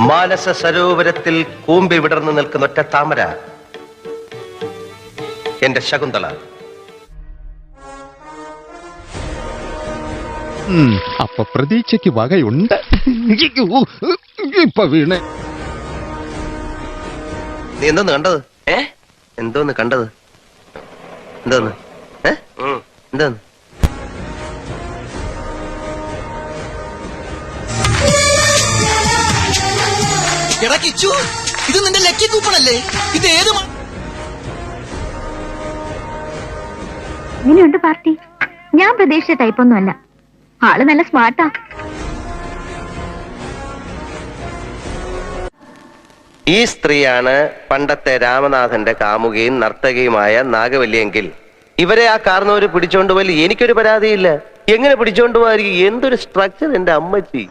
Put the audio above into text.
മാനസ സരോവരത്തിൽ കൂമ്പി വിടർന്നു നിൽക്കുന്ന ഒറ്റ താമര എന്റെ ശകുന്തള. അപ്പൊ പ്രതീക്ഷയ്ക്ക് വകയുണ്ട്. ഇപ്പൊ വീണേ നീ എന്തോന്ന് കണ്ടത്? ഏ? എന്തോന്ന് കണ്ടത്? എന്തോന്ന്? ഏ? എന്തോന്ന്? എടാ കിച്ചു ഇത് നിന്റെ ലക്കി കൂപ്പണല്ലേ? ഇത് ഏത് ഇങ്ങനെയുണ്ട് പാർട്ടി. ഞാൻ പ്രതീക്ഷിച്ച ടൈപ്പൊന്നും അല്ല. ആൾ നല്ല സ്മാർട്ടാ ഈ സ്ത്രീയാണ് പണ്ടത്തെ രാമനാഥന്റെ കാമുകയും നർത്തകിയുമായ നാഗവല്ലിയെങ്കിൽ. ഇവരെ ആ കാർന്നവര് പിടിച്ചോണ്ട് പോയി എനിക്കൊരു പരാതിയില്ല. എങ്ങനെ പിടിച്ചോണ്ട് പോകാതിരിക്കും എന്തൊരു സ്ട്രക്ചർ എന്റെ അമ്മച്ചി.